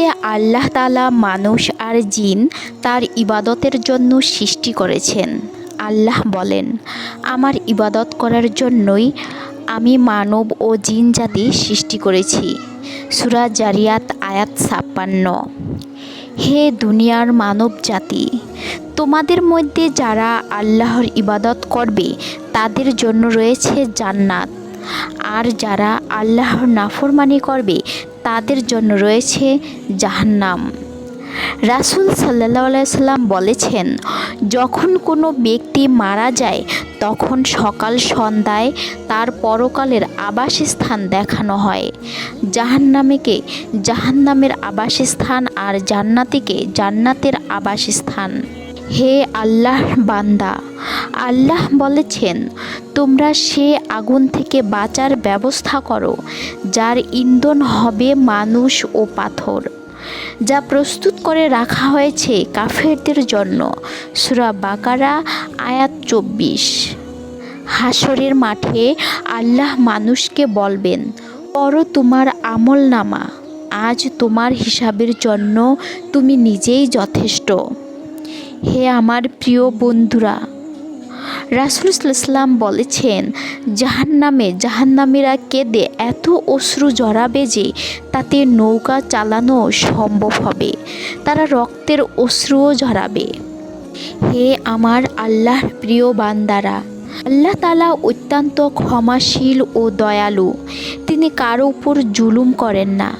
পৃথিবীতে আল্লাহ তালা মানুষ আর জিন তার ইবাদতের জন্য সৃষ্টি করেছেন। আল্লাহ বলেন, আমার ইবাদত করার জন্যই আমি মানব ও জিন জাতি সৃষ্টি করেছি। সুরা জারিয়াত আয়াত ছাপ্পান্ন। হে দুনিয়ার মানব জাতি, তোমাদের মধ্যে যারা আল্লাহর ইবাদত করবে, তাদের জন্য রয়েছে জান্নাত। আর যারা আল্লাহর নাফরমানি করবে তাদের জন্য রয়েছে জাহান্নাম। রাসুল সাল্লাহ সাল্লাম বলেছেন, যখন কোনো ব্যক্তি মারা যায়, তখন সকাল সন্ধ্যায় তার পরকালের আবাসস্থান দেখানো হয়। জাহান্নামীকে জাহান্নামের আবাসস্থান আর জান্নাতিকে জান্নাতের আবাসস্থান। হে আল্লাহ বান্দা, আল্লাহ বলেছেন তোমরা সে আগুন থেকে বাঁচার ব্যবস্থা করো, যার ইন্ধন হবে মানুষ ও পাথর, যা প্রস্তুত করে রাখা হয়েছে কাফেরদের জন্য। সুরা বাকারা, আয়াত চব্বিশ। হাসরের মাঠে আল্লাহ মানুষকে বলবেন, পড়ো তোমার আমল নামা আজ তোমার হিসাবের জন্য তুমি নিজেই যথেষ্ট। হে আমার প্রিয় বন্ধুরা রাসুলাম বলেছেন, জাহান্নামে, জাহান্নামীরা কেঁদে এত অশ্রু জড়াবে যে তাতে নৌকা চালানো সম্ভব হবে। তারা রক্তের অশ্রুও ঝরাবে। হে আমার আল্লাহর প্রিয় বান্দারা, আল্লাহ তালা অত্যন্ত ক্ষমাশীল ও দয়ালু। তিনি কারও উপর জুলুম করেন না।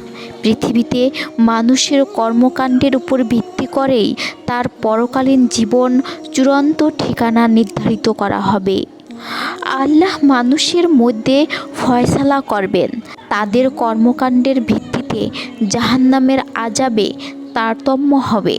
পৃথিবীতে মানুষের কর্মকাণ্ডের উপর ভিত্তি করেই তার পরকালীন জীবন চূড়ান্ত ঠিকানা নির্ধারিত করা হবে। আল্লাহ মানুষের মধ্যে ফয়সালা করবেন। তাদের কর্মকাণ্ডের ভিত্তিতে জাহান্নামের আজাবে তারতম্য হবে।